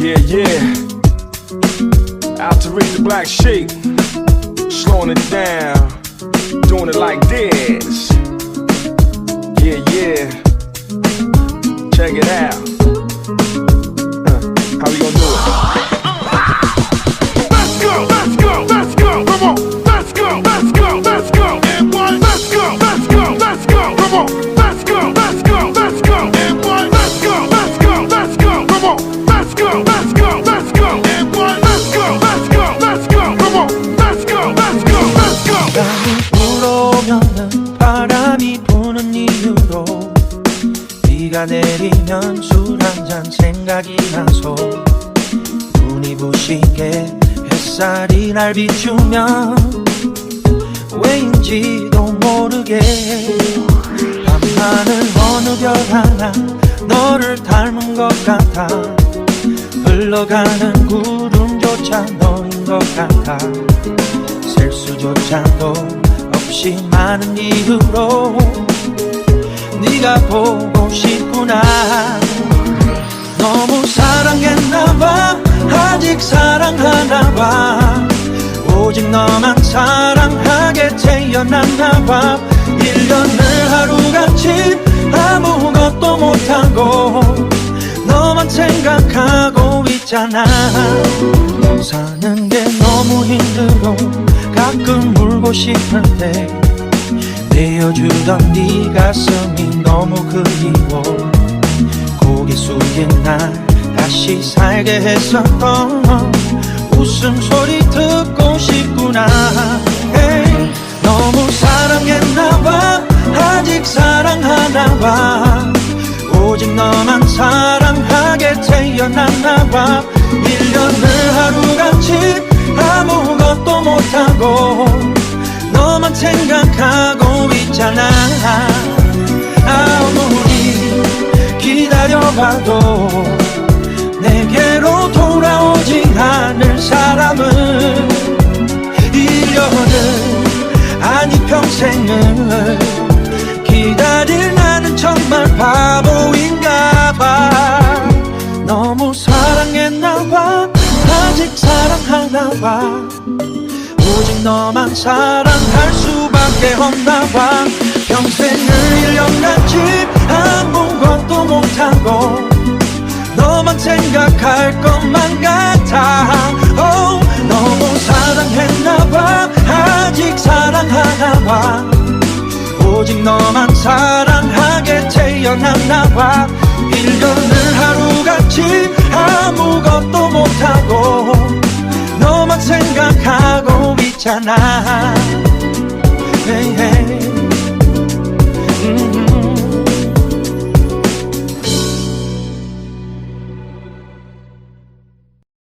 Yeah, yeah. Out to reach the black sheep. Slowing it down. Doing it like this. Yeah, yeah. Check it out. How we gonna do it? Let's go, let's go, let's go, come on, let's go, let's go, let's go, let's go, let's go, let's go, come on, let's go, 내리면 술 한 잔 생각이 나서 눈이 부시게 햇살이 날 비추면 왜인지도 모르게 밤하늘 어느 별 하나 너를 닮은 것 같아 흘러가는 구름조차 너인 것 같아. 셀 수조차도 없이 많은 이유로 네가 보고 싶구나. 너무 사랑했나봐. 아직 사랑하나봐. 오직 너만 사랑하게 태어났나봐. 1년을 하루같이 있잖아. 사는 게 너무 힘들어 가끔 울고 싶을 때 내어주던 네 가슴이 너무 그리워. 고개 숙인 날 다시 살게 했었던 웃음소리 듣고 싶구나. 에이, 너무 사랑했나봐. 아직 사랑하나봐. 오직 너만 사랑하게 태어났 나봐. 1년을 하루같이 아무것도 못하고 너만 생각하고 있잖아. 아무리 기다려봐도 내게로 돌아오지 않을 사람은 1년을 아니 평생을 오직 너만 사랑할 수밖에 없나 봐. 평생을 1년같이 아무것도 못하고 너만 생각할 것만 같아. Oh, 너무 사랑했나 봐. 아직 사랑하나 봐. 오직 너만 사랑하게 태어났나 봐. 1년을 하루 있잖아.